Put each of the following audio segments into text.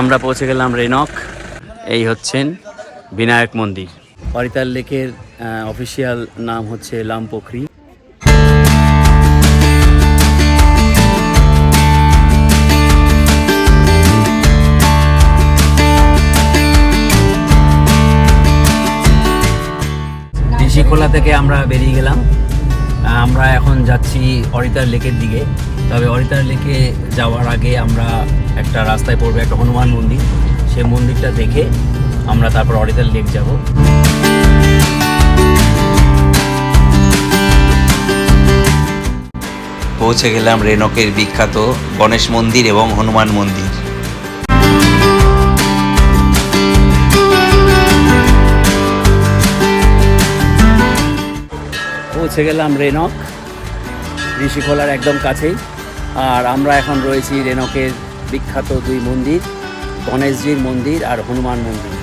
আমরা পৌঁছে গেলাম রেনক। এই হচ্ছেন বিনায়ক মন্দির। অরিতাল লেকের অফিসিয়াল নাম হচ্ছে লামপোখরি। ঋষিখোলা থেকে আমরা বেরিয়ে গেলাম। আমরা এখন যাচ্ছি অরিতার লেকের দিকে। তবে অরিতার লেকে যাওয়ার আগে আমরা একটা রাস্তায় পড়বে একটা হনুমান মন্দির। সেই মন্দিরটা দেখে আমরা তারপর অরিতার লেক যাব। পৌঁছে গেলাম রেনকের বিখ্যাত গণেশ মন্দির এবং হনুমান মন্দির। পৌঁছে গেলাম রেনক ঋষিখোলার একদম কাছেই। আর আমরা এখন রয়েছি রেনকের বিখ্যাত দুই মন্দির, গণেশজির মন্দির আর হনুমান মন্দির।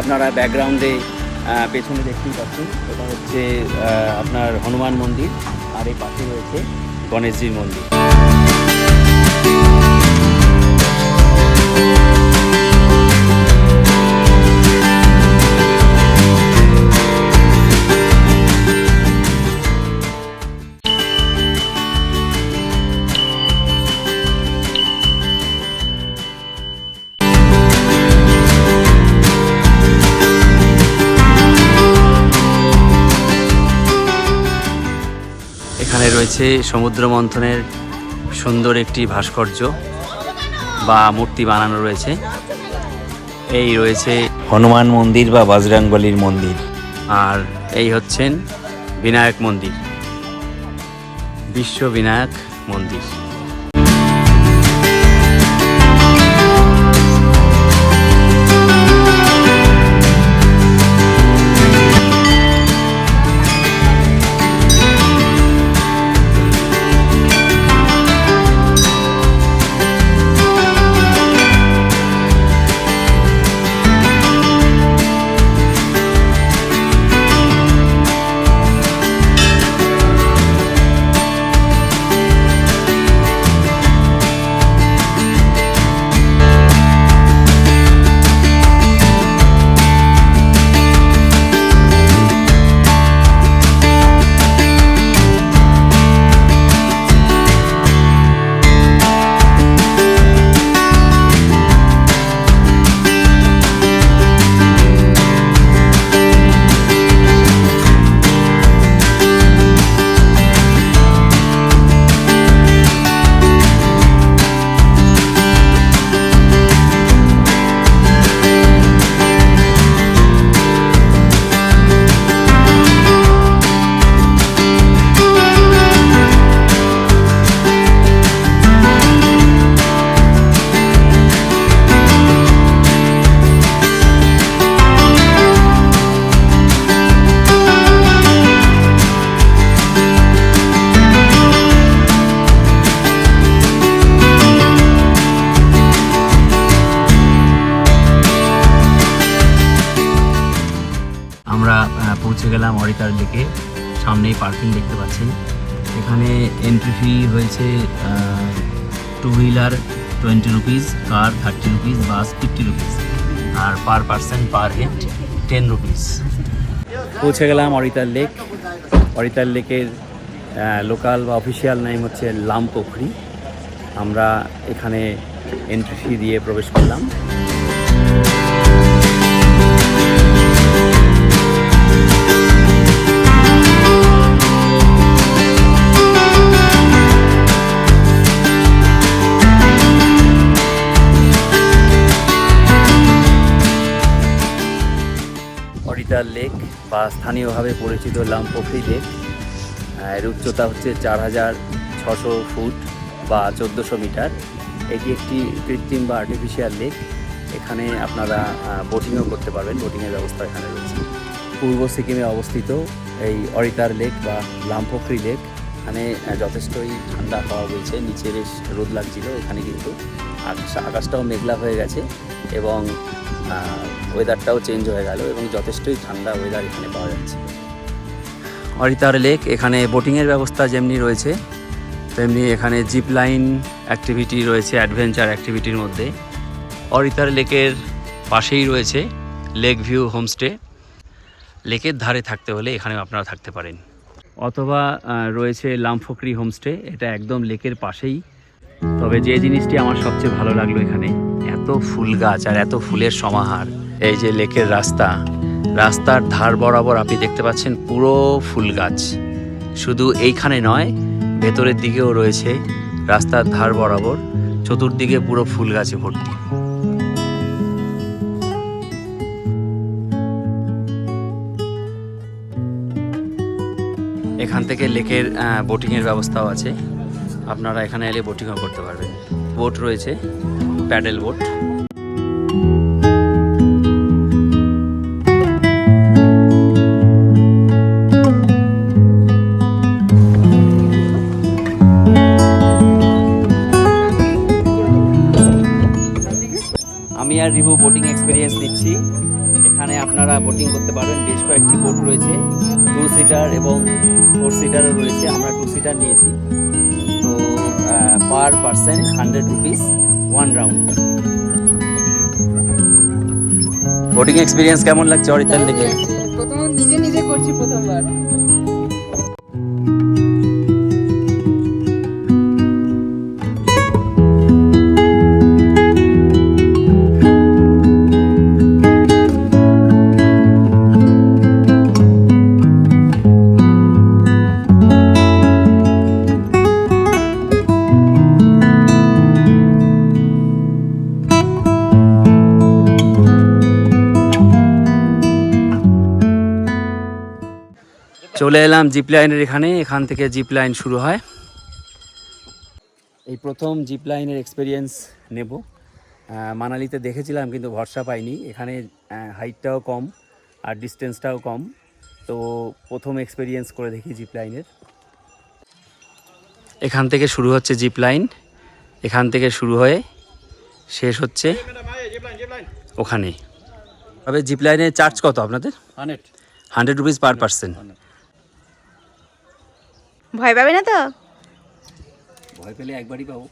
আপনারা ব্যাকগ্রাউন্ডে পেছনে দেখতেই পাচ্ছেন, এটা হচ্ছে আপনার হনুমান মন্দির, আর এই পাশে রয়েছে গণেশজির মন্দির। এখানে রয়েছে সমুদ্র মন্থনের সুন্দর একটি ভাস্কর্য বা মূর্তি বানানো রয়েছে। এই রয়েছে হনুমান মন্দির বা বজরাঙ্গলির মন্দির। আর এই হচ্ছেন বিনায়ক মন্দির বিশ্ব বিনায়ক মন্দির। গেলাম অরিতার লেকে সামনেই পার্কিং দেখতে পাচ্ছেন এখানে এন্ট্রি ফি হয়েছে two wheeler twenty rupees car thirty rupees bus fifty rupees আর per person per head ten rupees পৌঁছে গেলাম অরিতার লেক অরিতার লেকের লোকাল বা অফিসিয়াল নেম হচ্ছে লামপোখরি। আমরা এখানে এন্ট্রি ফি দিয়ে প্রবেশ করলাম। বা স্থানীয়ভাবে পরিচিত লামপোখরি লেক আহ, এর উচ্চতা হচ্ছে চার হাজার ছশো ফুট বা চোদ্দোশো মিটার। এটি একটি কৃত্রিম বা আর্টিফিশিয়াল লেক এখানে আপনারা বোটিংও করতে পারবেন বোটিংয়ের ব্যবস্থা এখানে রয়েছে। পূর্ব সিকিমে অবস্থিত এই অরিতার লেক বা লামপোখরি লেক এখানে যথেষ্টই ঠান্ডা হাওয়া হয়েছে নিচে বেশ রোদ লাগছিল এখানে কিন্তু আকাশ আকাশটাও মেঘলা হয়ে গেছে এবং ওয়েদারটাও চেঞ্জ হয়ে গেল এবং যথেষ্টই ঠান্ডা ওয়েদার এখানে পাওয়া যাচ্ছে। অরিতার লেক এখানে বোটিংয়ের ব্যবস্থা যেমনি রয়েছে, তেমনি এখানে জিপ লাইন অ্যাক্টিভিটি রয়েছে অ্যাডভেঞ্চার অ্যাক্টিভিটির মধ্যে। অরিতার লেকের পাশেই রয়েছে লেক ভিউ হোমস্টে লেকের ধারে থাকতে হলে এখানেও আপনারা থাকতে পারেন। অথবা রয়েছে লামফকরি হোমস্টে এটা একদম লেকের পাশেই। তবে যে জিনিসটি আমার সবচেয়ে ভালো লাগল এখানে এত ফুল গাছ আর এত ফুলের সমাহার। এই যে লেকের রাস্তা, রাস্তার ধার বরাবর আপনি দেখতে পাচ্ছেন পুরো ফুল গাছ। শুধু এইখানে নয়, ভেতরের দিকেও রয়েছে রাস্তার ধার বরাবর, চতুর্দিকে পুরো ফুল গাছে ভর্তি। এখান থেকে লেকের বোটিংয়ের ব্যবস্থাও আছে। আপনারা এখানে এলে বোটিংও করতে পারবেন। বোট রয়েছে। Paddle boat. আমি আর রিভু বোটিং এক্সপিরিয়েন্স নিচ্ছি। এখানে আপনারা বোটিং করতে পারবেন বেশ কয়েকটি বোট রয়েছে। টু সিটার এবং ফোর সিটারও রয়েছে। আমরা টু সিটার নিয়েছি। তো per person hundred rupees one round boating experience কেমন লাগছে? অরিতাল থেকে চলে এলাম জিপ লাইনের এখানে এখান থেকে জিপ লাইন শুরু হয়। এই প্রথম জিপ লাইনের এক্সপিরিয়েন্স নেব। মানালিতে দেখেছিলাম কিন্তু ভরসা পাইনি। এখানে হাইটটাও কম আর ডিস্টেন্সটাও কম। তো প্রথম এক্সপিরিয়েন্স করে দেখি জিপ লাইনের। এখান থেকে শুরু হচ্ছে জিপ লাইন। এখান থেকে শুরু হয়ে শেষ হচ্ছে ওখানে। তবে জিপ লাইনের চার্জ কত আপনাদের? Hundred hundred rupees per person ভয় পাবে না তো? ভয় পেলে একবারই পাবো।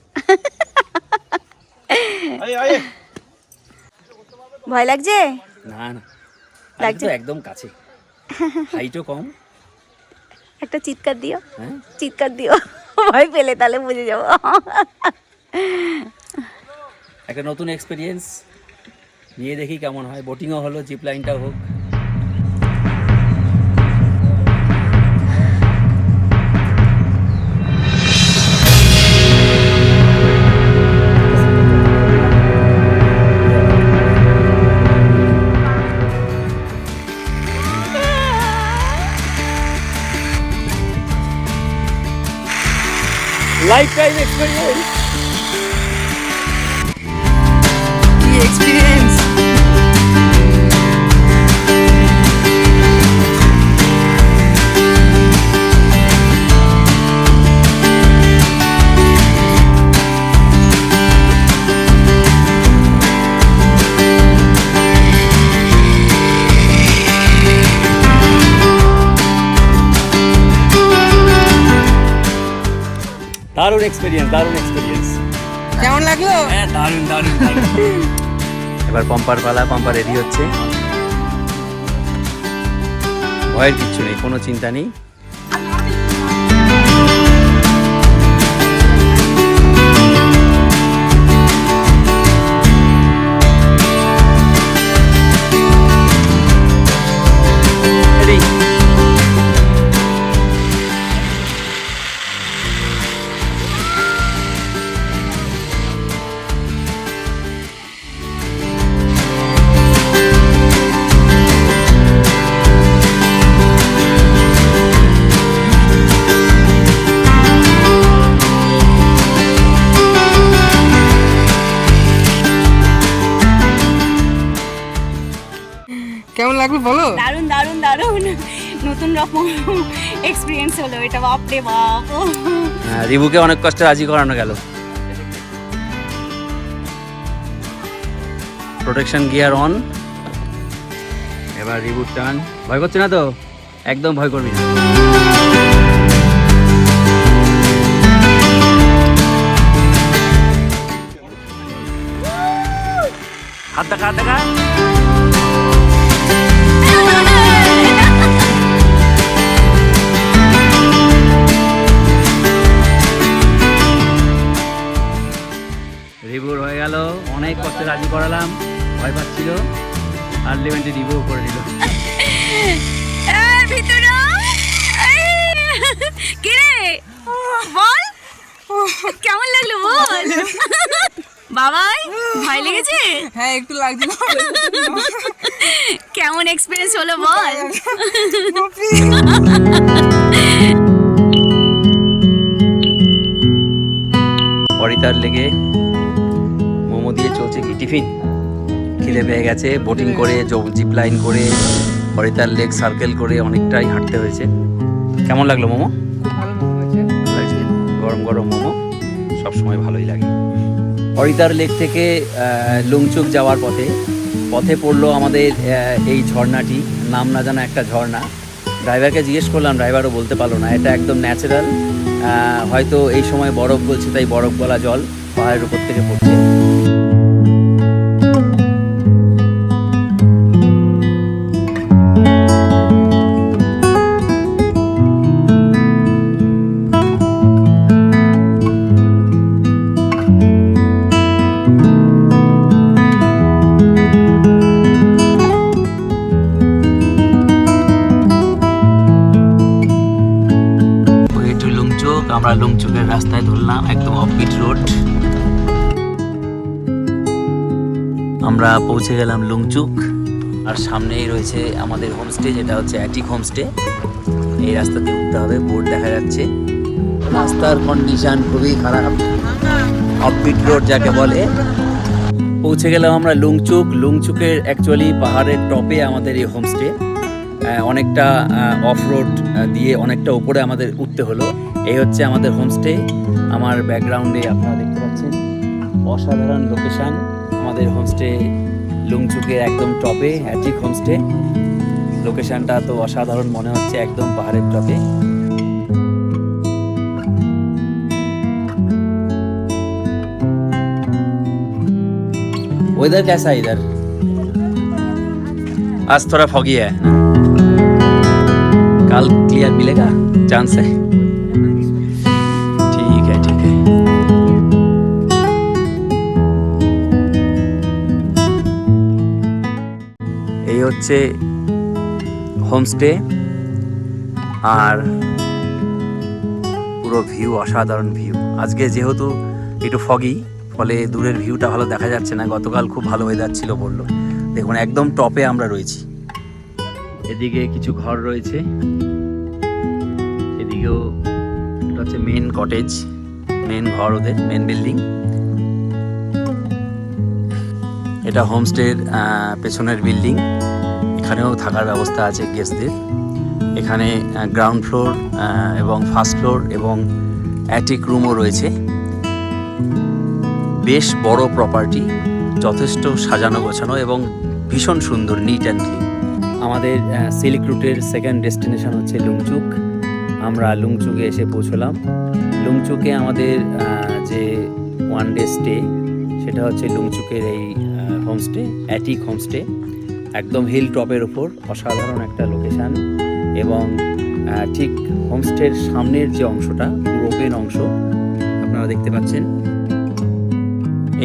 ভয় লাগছে? না না। লাগছে? একদম কাছে। হাইটও কম। একটা চিৎকার দিও। হ্যাঁ? চিৎকার দিও। ভয় পেলে তাহলে বুঝে যাব। একটা নতুন এক্সপিরিয়েন্স নিয়ে দেখি কেমন হয়। বোটিংও হলো জিপ লাইনটাও হোক। লাইফ টাইম এক্সপিরিয়েন্স কি দারুণ এক্সপিরিয়েন্স দারুণ এক্সপিরিয়েন্স কেমন লাগল? হ্যাঁ দারুণ দারুণ দারুণ। এবার পম্পার পালা পম্পা রেডি হচ্ছে। ভয়ের কিচ্ছু নেই কোনো চিন্তা নেই। এক্সপিরিয়েন্স হলো এটা বাপ। হ্যাঁ, রিবুকে অনেক কষ্টে রাজি করানো গেল। প্রোটেকশন গিয়ার অন এবার রিবুট টান। ভয় করছে না তো? একদম ভয় করবি না। হাত দেখা হাত দেখা। রাজি করালাম ভয় পাচ্ছিল আর লেভেনটি রিভিউ করে দিল। বল! কেমন লাগল বল? বাবাই ভয় লেগেছে? হ্যাঁ একটু লাগছিল। কেমন এক্সপিরিয়েন্স হলো বল? অরিতার লেগে চলছে কি টিফিন? খিদে পেয়ে গেছে বোটিং করে জিপ লাইন করে অরিতার লেক সার্কেল করে অনেকটাই হাঁটতে হয়েছে। কেমন লাগল মোমো? গরম গরম মোমো সবসময় ভালোই লাগে। অরিতার লেক থেকে লুংচুক যাওয়ার পথে পথে পড়ল আমাদের এই ঝর্ণাটি। নাম না জানা একটা ঝর্ণা। ড্রাইভারকে জিজ্ঞেস করলাম ড্রাইভারও বলতে পারল না। এটা একদম ন্যাচারাল হয়তো এই সময় বরফ গলছে তাই বরফ গলা জল পাহাড়ের উপর থেকে পড়ছে। আমরা লুংচুকের রাস্তায় ধরলাম একদম অফবিট রোড আমরা পৌঁছে গেলাম লুংচুক, আর সামনেই রয়েছে আমাদের হোমস্টে যেটা হচ্ছে অ্যাটিক হোমস্টে এই রাস্তা দিয়ে উঠতে হবে, বোর্ড দেখা যাচ্ছে। রাস্তার কন্ডিশন খুবই খারাপ। অফবিট রোড যাকে বলে। পৌঁছে গেলাম আমরা লুংচুক। লুংচুকের অ্যাকচুয়ালি পাহাড়ের টপে আমাদের এই হোমস্টে অনেকটা অফ রোড দিয়ে অনেকটা উপরে আমাদের উঠতে হলো। এই হচ্ছে আমাদের হোমস্টে আমার ব্যাকগ্রাউন্ডে আপনারা দেখতে পাচ্ছেন অসাধারণ লোকেশন আমাদের হোমস্টে লুংচুকের একদম টপে অ্যাটিক হোমস্টে লোকেশনটা তো অসাধারণ মনে হচ্ছে একদম পাহাড়ের টপে वेदर कैसा है इधर आज थोड़ा फॉगी है ना कल क्लियर मिलेगा चांस है হচ্ছে হোমস্টে আর পুরো ভিউ, অসাধারণ ভিউ। আজকে যেহেতু একটু ফগি ফলে দূরের ভিউটা ভালো দেখা যাচ্ছে না। গতকাল খুব ভালো ওয়েদার ছিল বলল। দেখুন, একদম টপে আমরা রয়েছি। এদিকে কিছু ঘর রয়েছে। এদিকেও এটা হচ্ছে মেন কটেজ মেন ঘর ওদের মেন বিল্ডিং এটা হোমস্টের পেছনের বিল্ডিং এখানেও থাকার ব্যবস্থা আছে গেস্টদের। এখানে গ্রাউন্ড ফ্লোর এবং ফার্স্ট ফ্লোর এবং অ্যাটিক রুমও রয়েছে। বেশ বড় প্রপার্টি যথেষ্ট সাজানো গোছানো এবং ভীষণ সুন্দর নিট অ্যান্ড ক্লিন আমাদের সিল্ক রুটের সেকেন্ড ডেস্টিনেশন হচ্ছে লুংচুক। আমরা লুংচুকে এসে পৌঁছলাম। লুংচুকে আমাদের যে ওয়ান ডে স্টে সেটা হচ্ছে লুংচুকের এই হোমস্টে অ্যাটিক হোমস্টে একদম হিল টপের ওপর অসাধারণ একটা লোকেশান এবং ঠিক হোমস্টের সামনের যে অংশটা, পুরো ওপেন অংশ, আপনারা দেখতে পাচ্ছেন।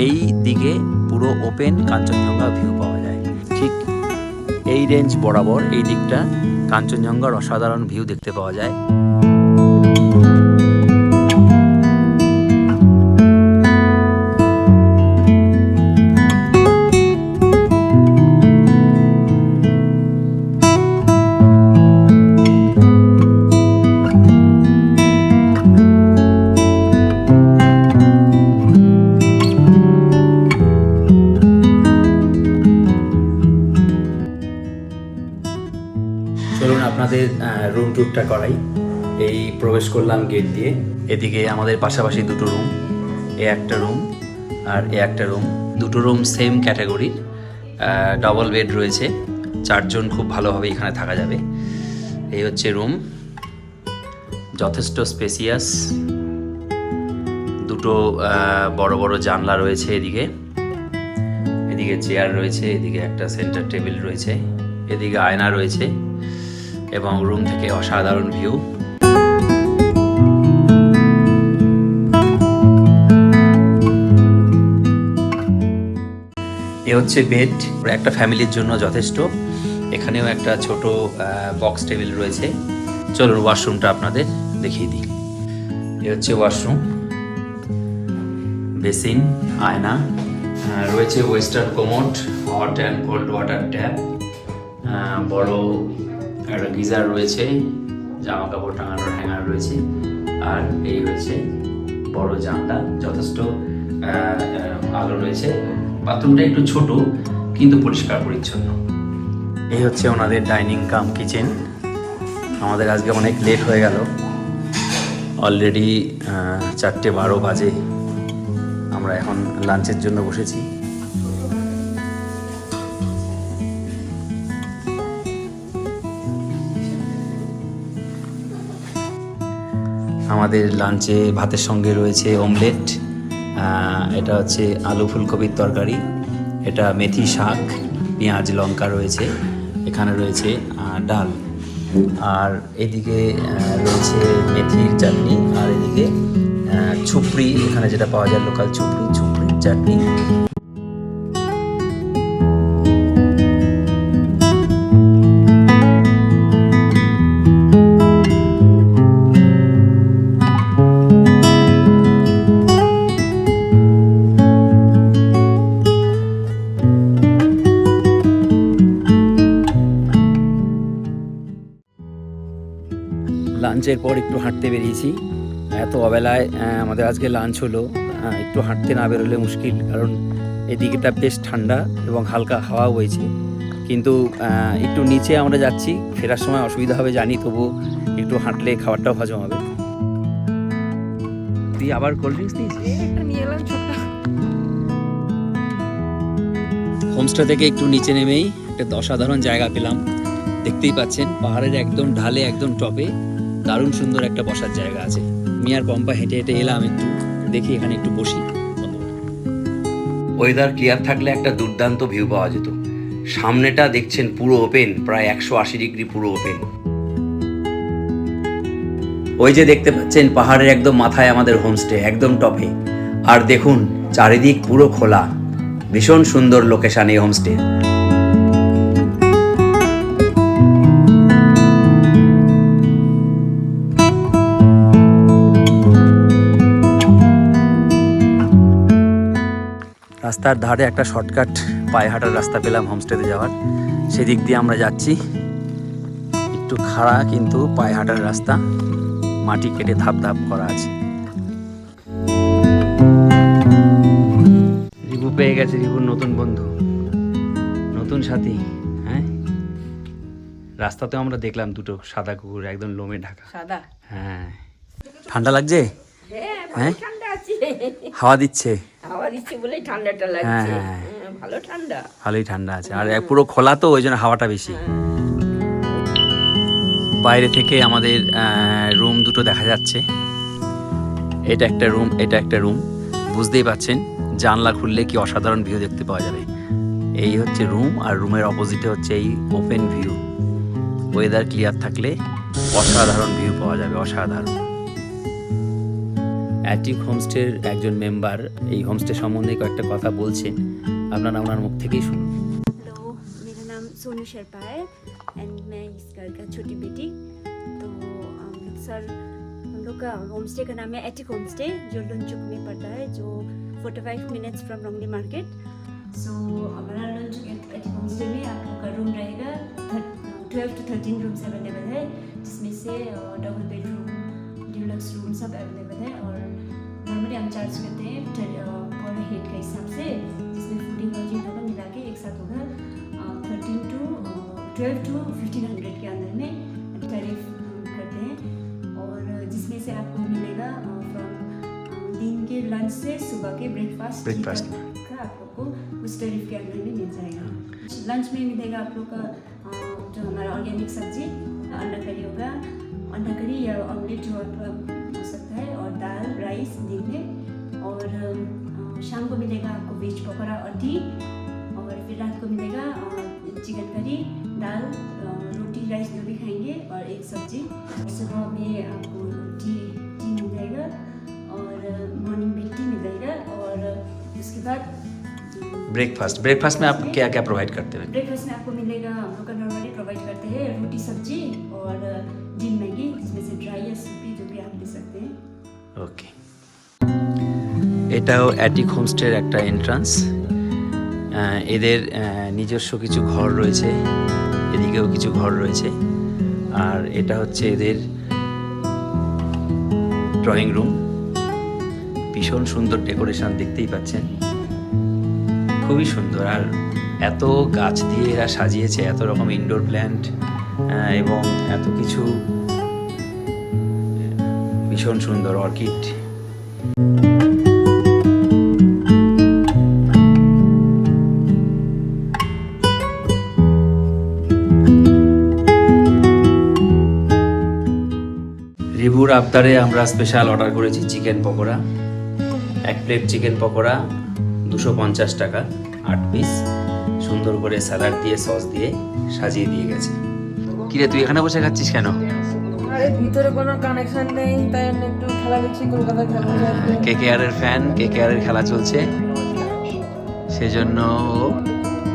এই দিকে পুরো ওপেন কাঞ্চনজঙ্ঘা ভিউ পাওয়া যায়। ঠিক এই রেঞ্জ বরাবর এই দিকটা কাঞ্চনজঙ্ঘার অসাধারণ ভিউ দেখতে পাওয়া যায়। ট্যুরটা করাই এই প্রবেশ করলাম গেট দিয়ে। এদিকে আমাদের পাশাপাশি দুটো রুম এ একটা রুম আর এ একটা রুম দুটো রুম সেম ক্যাটাগরির ডবল বেড রয়েছে। চারজন খুব ভালোভাবে এখানে থাকা যাবে। এই হচ্ছে রুম যথেষ্ট স্পেসিয়াস দুটো বড় বড় জানলা রয়েছে এদিকে। এদিকে চেয়ার রয়েছে, এদিকে একটা সেন্টার টেবিল রয়েছে। এদিকে আয়না রয়েছে। এবং রুম থেকে অসাধারণ ভিউ। এ হচ্ছে বেড, একটা ফ্যামিলির জন্য যথেষ্ট। এখানেও একটা ছোট বক্স টেবিল রয়েছে। চলুন ওয়াশরুমটা আপনাদের দেখিয়ে দিই। এ হচ্ছে ওয়াশরুম। বেসিন, আয়না রয়েছে western commode hot and cold water tap বড় একটা গিজার রয়েছে জামা কাপড় টাঙানোর হ্যাঙ্গার রয়েছে, আর এই হচ্ছে বড় জানলা যথেষ্ট আলো রয়েছে। বাথরুমটা একটু ছোট, কিন্তু পরিষ্কার পরিচ্ছন্ন। এই হচ্ছে ওনাদের ডাইনিং কাম কিচেন। আমাদের আজকে অনেক লেট হয়ে গেল। অলরেডি চারটে বারো বাজে। আমরা এখন লাঞ্চের জন্য বসেছি। আমাদের লাঞ্চে ভাতের সঙ্গে রয়েছে অমলেট এটা হচ্ছে আলু ফুলকপির তরকারি, এটা মেথি শাক, পেঁয়াজ, লঙ্কা রয়েছে, এখানে রয়েছে ডাল। আর এদিকে রয়েছে মেথির চাটনি, আর এদিকে ছুপড়ি, এখানে যেটা পাওয়া যায় লোকাল ছুপড়ি, ছুপড়ির চাটনি। লাঞ্চের পর একটু হাঁটতে বেরিয়েছি। এত অবেলায় আমাদের আজকে লাঞ্চ হলো। একটু হাঁটতে না বেরোলে মুশকিল কারণ এদিকেটা বেশ ঠান্ডা এবং হালকা হাওয়া হয়েছে কিন্তু একটু নিচে আমরা যাচ্ছি ফেরার সময় অসুবিধা হবে জানি তবু একটু হাঁটলে খাবারটাও হজম হবে। তুই আবার কোল্ড ড্রিঙ্কস দিয়েছিস একটা নিয়ে এলাম ছোট্ট। হোমস্টে থেকে একটু নিচে নেমেই একটা অসাধারণ জায়গা পেলাম। দেখতেই পাচ্ছেন পাহাড়ের একদম ঢালে একদম টপে দারুণ সুন্দর একটা বসার জায়গা আছে। মিয়ার পম্পা হেঁটে হেঁটে এলাম একটু, দেখি এখানে একটু বসি। ওয়েদার ক্লিয়ার থাকলে একটা দুর্দান্ত ভিউ পাওয়া যেত। সামনেটা দেখছেন পুরো ওপেন, প্রায় একশো আশি ডিগ্রি পুরো ওপেন। ওই যে দেখতে পাচ্ছেন, পাহাড়ের একদম মাথায় আমাদের হোমস্টে, একদম টপে। আর দেখুন, চারিদিক পুরো খোলা। ভীষণ সুন্দর লোকেশন এই হোমস্টে। রাস্তার ধারে একটা শর্টকাট পায়ে হাঁটার রাস্তা পেলাম হোমস্টেতে যাওয়ার। সেদিক দিয়ে আমরা যাচ্ছি। একটু খাড়া কিন্তু পায়ে হাঁটার রাস্তা। মাটি কেটে ধাপ ধাপ করা আছে। রিভু পেয়ে গেছে রিভুর নতুন বন্ধু। নতুন সাথী হ্যাঁ? রাস্তাতে আমরা দেখলাম দুটো সাদা কুকুর একদম লোমে ঢাকা। সাদা? হ্যাঁ। ঠান্ডা লাগছে? হ্যাঁ ঠান্ডা হাওয়া দিচ্ছে। হাওয়া দিচ্ছে বলেই ঠান্ডাটা লাগছে। হ্যাঁ, হ্যাঁ। হ্যাঁ, ভালো ঠান্ডা। ভালোই ঠান্ডা আছে। আর পুরো খোলা তো ওই জন্য হাওয়াটা বেশি। বাইরে থেকে আমাদের রুম দুটো দেখা যাচ্ছে। এটা একটা রুম এটা একটা রুম। বুঝতেই পাচ্ছেন জানলা খুললে কি অসাধারণ ভিউ দেখতে পাওয়া যাবে। এই হচ্ছে রুম আর রুমের অপোজিটে হচ্ছে এই ওপেন ভিউ ওয়েদার ক্লিয়ার থাকলে অসাধারণ ভিউ পাওয়া যাবে অসাধারণ। অ্যাটিক হোমস্টের একজন মেম্বার এই হোমস্টে সম্বন্ধে কয়েকটা কথা বলছেন আপনারা ওনার মুখ থেকেই শুনুন हेलो मेरा नाम सोनू शर्मा है एंड मैं इस घर का छोटी बेटी तो हम लोग सर हम लोग का होम स्टे का नाम है एटिक होम स्टे जो लुनचुक में पड़ता है जो 45 minutes from Rongli market so हमारा लुनचुक एटिक होम स्टे में आप लोग का रूम रहेगा twelve to thirteen rooms available है जिसमें से डबल बेडरूम डिलक्स रूम सब अवेलेबल है और नॉर्मली हम चार्ज करते हैं पर हेड के हिसाब से जिसमें फूडिंग लॉजिंग दोनों मिला के एक साथ होगा thirteen to twelve to fifteen hundred के अंदर में टैरिफ करते हैं। और जिसमें से आपको मिलेगा फ्रॉम दिन के लंच से सुबह के ब्रेकफास्ट Breakfast. का आप लोग को उस टैरिफ के अंदर में मिल जाएगा। लंच में मिलेगा आप लोग का जो हमारा ऑर्गेनिक सब्ज़ी अंडा करी होगा। अंडा करी या ऑमलेट जो राइस दिन में और शाम को मिलेगा आपको वेज पकौड़ा और टी और फिर रात को मिलेगा चिकन करी दाल रोटी राइस जो भी खाएँगे और एक सब्ज़ी। सुबह में आपको टी टी मिल जाएगा और मॉर्निंग में टी मिल जाएगा और उसके बाद ब्रेकफास्ट ब्रेकफास्ट में आप क्या क्या प्रोवाइड करते हैं? ब्रेकफास्ट में आपको मिलेगा हम लोग का नॉर्मली प्रोवाइड करते हैं रोटी सब्ज़ी और जिम मैगी जिसमें से ड्राई या सूपी जो भी आप ले सकते हैं। ওকে এটাও অ্যাটিক হোমস্টের একটা এন্ট্রান্স এদের নিজস্ব কিছু ঘর রয়েছে, এদিকেও কিছু ঘর রয়েছে। আর এটা হচ্ছে এদের ড্রয়িং রুম ভীষণ সুন্দর ডেকোরেশন দেখতেই পাচ্ছেন। খুবই সুন্দর। আর এত গাছ দিয়ে এরা সাজিয়েছে, এত রকম ইনডোর প্ল্যান্ট এবং এত কিছু ভীষণ সুন্দর অর্কিড আবদারে আমরা স্পেশাল অর্ডার করেছি চিকেন পকোড়া। এক প্লেট চিকেন পকোড়া দুশো পঞ্চাশ টাকা আট পিস সুন্দর করে স্যালাড দিয়ে সস দিয়ে সাজিয়ে দিয়ে গেছে। কিরে তুই এখানে বসে খাচ্ছিস কেন? আরে ভিতরে কোনো কানেকশন নেই তাই একটু খেলা দেখছি কলকাতা খেলা কে কে আর এর ফ্যান কে কে আর এর খেলা চলছে। সেজন্য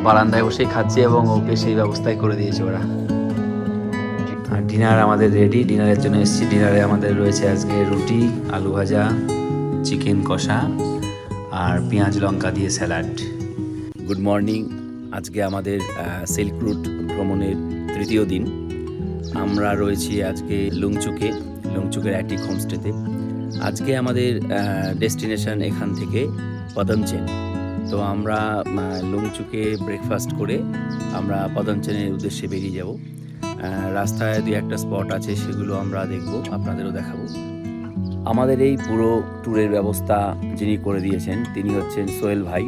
বারান্দায় বসেই খাচ্ছে এবং ওকে সেই ব্যবস্থাই করে দিয়েছে ওরা। আর ডিনার আমাদের রেডি ডিনারের জন্য এসেছি। ডিনারে আমাদের রয়েছে আজকে রুটি, আলু ভাজা চিকেন কষা আর পেঁয়াজ লঙ্কা দিয়ে স্যালাড গুড মর্নিং আজকে আমাদের সিল্ক রুট ভ্রমণের তৃতীয় দিন। আমরা রয়েছি আজকে লুংচুকে, লুংচুকের অ্যাটিক হোমস্টেতে আজকে আমাদের ডেস্টিনেশন এখান থেকে পদমচেন তো আমরা লুংচুকে ব্রেকফাস্ট করে আমরা পদমচেনের উদ্দেশ্যে বেরিয়ে যাব। রাস্তায় দুই একটা স্পট আছে, সেগুলো আমরা দেখব, আপনাদেরও দেখাবো। আমাদের এই পুরো ট্যুরের ব্যবস্থা যিনি করে দিয়েছেন, তিনি হচ্ছেন সোহেল ভাই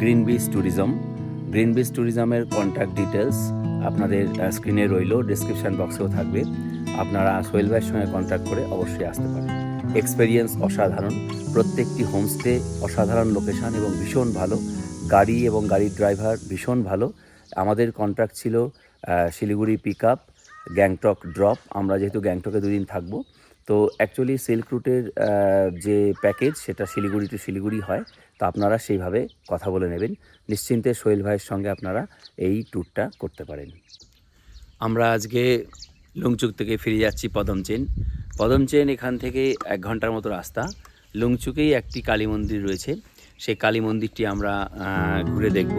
green beach tourism green beach ট্যুরিজমের contact details আপনাদের স্ক্রিনে রইল ডিসক্রিপশান বক্সেও থাকবে। আপনারা সোহেল ভাইয়ের সঙ্গে কন্ট্যাক্ট করে অবশ্যই আসতে পারেন। এক্সপেরিয়েন্স অসাধারণ, প্রত্যেকটি হোমস্টে অসাধারণ লোকেশান এবং ভীষণ ভালো। গাড়ি এবং গাড়ির ড্রাইভার ভীষণ ভালো। আমাদের কন্ট্রাক্ট ছিল Siliguri pick up Gangtok drop আমরা যেহেতু গ্যাংটকে দুদিন থাকব, তো অ্যাকচুয়ালি সিল্ক রুটের যে প্যাকেজ সেটা শিলিগুড়ি টু শিলিগুড়ি হয়, তো আপনারা সেইভাবে কথা বলে নেবেন। নিশ্চিন্তে সোহেল ভাইয়ের সঙ্গে আপনারা এই ট্যুরটা করতে পারেন। আমরা আজকে লুংচুক থেকে ফিরে যাচ্ছি পদমচেন পদমচেন এখান থেকে এক ঘণ্টার মতো রাস্তা। লুংচুকেই একটি কালী মন্দির রয়েছে। সেই কালী মন্দিরটি আমরা ঘুরে দেখব।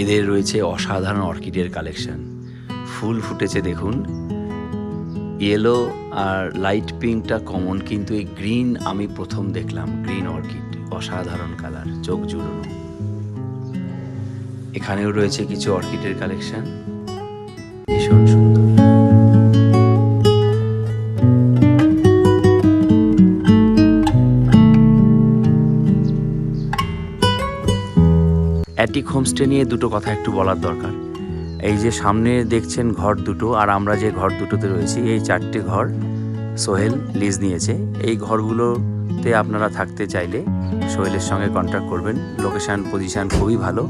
এদের রয়েছে অসাধারণ অর্কিডের কালেকশন। ফুল ফুটেছে, দেখুন। ইয়েলো আর লাইট পিঙ্কটা কমন, কিন্তু এই গ্রিন আমি প্রথম দেখলাম। গ্রিন অর্কিড, অসাধারণ কালার, চোখ জুড়ো এখানেও রয়েছে কিছু অর্কিডের কালেকশন। ভীষণ সুন্দর। অ্যাটিক হোমস্টে নিয়ে দুটো কথা একটু বলার দরকার। এই যে সামনে দেখছেন ঘর দুটো, আর আমরা যে ঘর দুটোতে রয়েছি, এই চারটে ঘর সোহেল লিজ নিয়েছে। এই ঘরগুলোতে আপনারা থাকতে চাইলে সোহেলের সঙ্গে কন্ট্যাক্ট করবেন। লোকেশান পজিশান খুবই ভালো,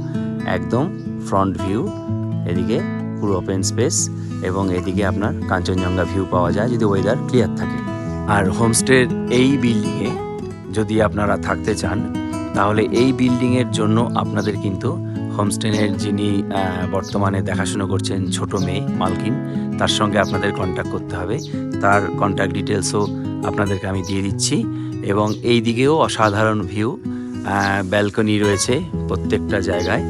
একদম ফ্রন্ট ভিউ এদিকে পুরো ওপেন স্পেস এবং এদিকে আপনার কাঞ্চনজঙ্ঘা ভিউ পাওয়া যায় যদি ওয়েদার ক্লিয়ার থাকে। আর হোমস্টের এই বিল্ডিংয়ে যদি আপনারা থাকতে চান তাহলে এই বিল্ডিংয়ের জন্য আপনাদের কিন্তু হোমস্টেনের যিনি বর্তমানে দেখাশুনো করছেন ছোট মেয়ে মালকিন, তার সঙ্গে আপনাদের কন্ট্যাক্ট করতে হবে। তার কন্ট্যাক্ট ডিটেলসও আপনাদেরকে আমি দিয়ে দিচ্ছি। এবং এই দিকেও অসাধারণ ভিউ ব্যালকনি রয়েছে প্রত্যেকটা জায়গায়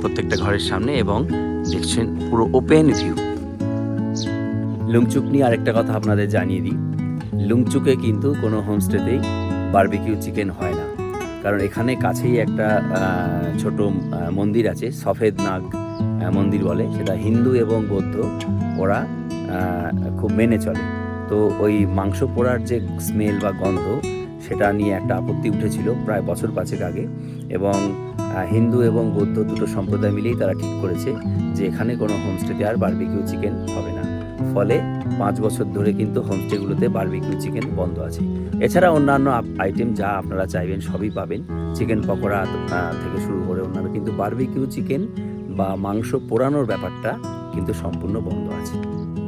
প্রত্যেকটা ঘরের সামনে এবং দেখছেন পুরো ওপেন ভিউ লুংচুক নিয়ে আরেকটা কথা আপনাদের জানিয়ে দিই। লুংচুকে কিন্তু কোনো হোমস্টেতেই বারবিকিউ চিকেন হয় না। কারণ এখানে কাছেই একটা ছোট মন্দির আছে, সফেদ নাগ মন্দির বলে, সেটা হিন্দু এবং বৌদ্ধ, ওরা খুব মেনে চলে। তো ওই মাংস পোড়ার যে স্মেল বা গন্ধ, সেটা নিয়ে একটা আপত্তি উঠেছিল প্রায় বছর পাঁচেক আগে এবং হিন্দু এবং বৌদ্ধ দুটো সম্প্রদায় মিলেই তারা ঠিক করেছে যে এখানে কোনো হোমস্টেতে আর বারবিকিউ চিকেন হবে ফলে পাঁচ বছর ধরে কিন্তু হোমস্টেগুলোতে বারবিকিউ চিকেন বন্ধ আছে। এছাড়া অন্যান্য আইটেম যা আপনারা চাইবেন সবই পাবেন। চিকেন পকোড়া থেকে শুরু করে অন্যান্য কিন্তু বার্বিকিউ চিকেন বা মাংস পোড়ানোর ব্যাপারটা কিন্তু সম্পূর্ণ বন্ধ আছে।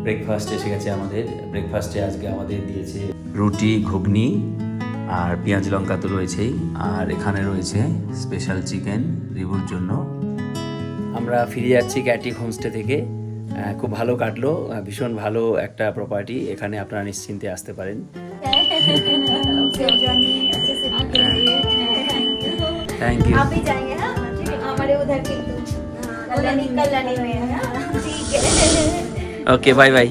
ব্রেকফাস্ট এসে গেছে আমাদের ব্রেকফাস্টে আজকে আমাদের দিয়েছে রুটি ঘুগনি আর পেঁয়াজ লঙ্কা তো রয়েছেই। আর এখানে রয়েছে স্পেশাল চিকেন রিভুর জন্য। আমরা ফিরে যাচ্ছি ক্যাটিক হোমস্টে থেকে। খুব ভালো কাটলো ভীষণ ভালো একটা প্রপার্টি এখানে আপনারা নিশ্চিন্তে আসতে পারেন। Thank you okay bye bye